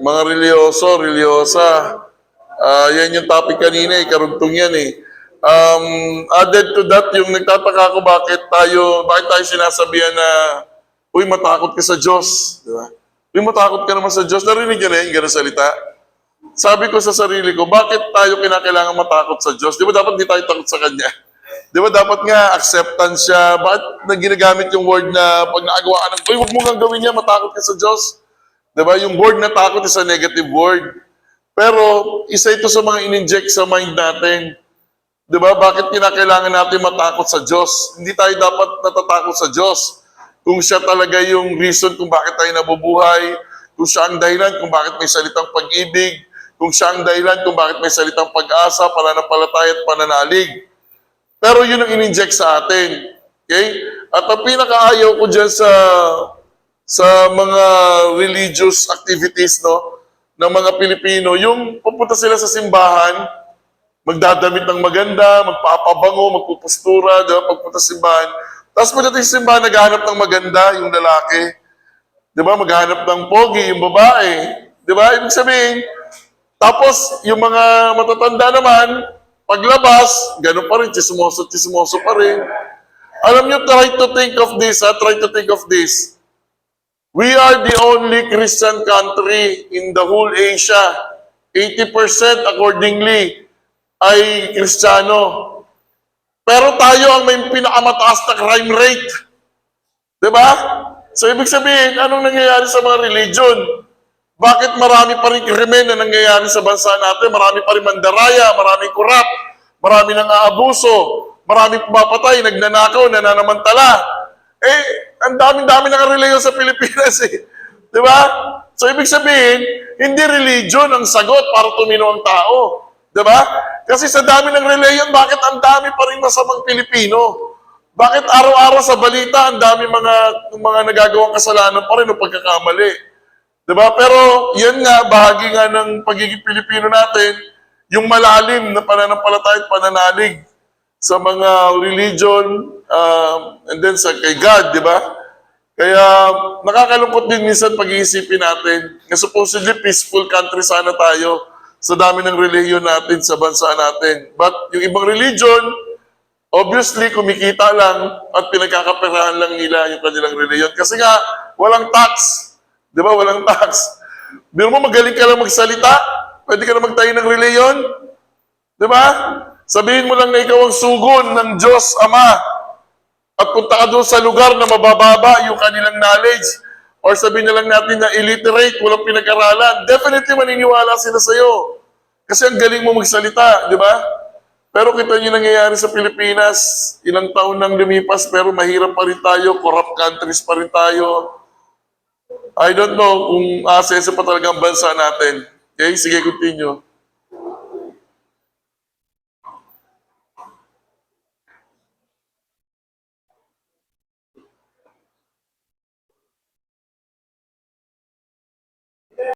Mga religyoso, religyosa. Ah, yan yung topic kanina eh, karugtong yan eh. Um, added to that, yung nagtataka ko bakit tayo, bakit tayo sinasabihan na, uy, matakot ka sa Diyos. Di ba? Uy, matakot ka naman sa Diyos. Narinig niyo na yun, ganun salita? Sabi ko sa sarili ko, bakit tayo kinakailangan matakot sa Diyos? Di ba dapat di tayo takot sa Kanya? Di ba dapat nga acceptance siya? Bakit na ginagamit yung word na pag naagawa ka ng, uy, huwag mo nga gawin niya, matakot ka sa Diyos? Di ba? Yung word na takot is a negative word. Pero isa ito sa mga in-inject sa mind natin. Di ba? Bakit kinakailangan natin matakot sa Diyos? Hindi tayo dapat natatakot sa Diyos. Kung siya talaga yung reason kung bakit tayo nabubuhay, kung siya ang dahilan kung bakit may salitang pag-ibig, kung siya ang dahilan kung bakit may salitang pag-asa, pananampalataya at pananalig. Pero yun ang in-inject sa atin. Okay? At ang pinakaayaw ko dyan sa sa mga religious activities no ng mga Pilipino, yung pupunta sila sa simbahan, magdadamit ng maganda, magpapabango, magpupustura, di ba, pagpunta sa simbahan. Tapos pagdating sa simbahan, naghahanap ng maganda, yung lalaki. Di ba, maghahanap ng pogi, yung babae. Di ba, ibig sabihin, tapos, yung mga matatanda naman, paglabas, ganun pa rin, chismoso, chismoso pa rin. Alam nyo, try to think of this, ha? try to think of this. We are the only Christian country in the whole Asia. 80% accordingly ay Kristiyano. Pero tayo ang may pinakamataas na crime rate. Ba? So, ibig sabihin, anong nangyayari sa mga religion? Bakit marami pa rin krimen na nangyayari sa bansa natin? Marami pa rin mandaraya, maraming kurap, marami nang aabuso, marami pumapatay, nagnanakaw, nananamantala. Eh, ang daming-dami nakareliyon sa Pilipinas eh. Di ba? So, ibig sabihin, hindi religion ang sagot para tumino ang tao. Di ba? Kasi sa dami ng reliyon, bakit ang dami pa rin masamang Pilipino? Bakit araw-araw sa balita, ang dami mga, mga nagagawang kasalanan pa rin o pagkakamali? Di ba? Pero yan nga, bahagi nga ng pagiging Pilipino natin, yung malalim na pananampalataya at pananalig sa mga religion, um, and then sa kay God, di ba? Kaya nakakalungkot din minsan pag-iisipin natin na supposedly peaceful country sana tayo sa dami ng religion natin sa bansa natin. But yung ibang religion, obviously kumikita lang at pinagkakaperahan lang nila yung kanilang religion. Kasi nga, walang tax. Di ba? Walang tax. Biro mo magaling ka lang magsalita, pwede ka na magtayo ng religion. Di ba? Sabihin mo lang na ikaw ang sugon ng Diyos Ama at punta ka doon sa lugar na mabababa yung kanilang knowledge or sabihin na lang natin na illiterate, walang pinag-aralan, definitely maniniwala sila sa'yo. Kasi ang galing mo magsalita, di ba? Pero kita niyo nangyayari sa Pilipinas, ilang taon nang lumipas pero mahirap pa rin tayo, corrupt countries pa rin tayo. I don't know kung aseso pa talaga ang bansa natin. Okay, sige, continue.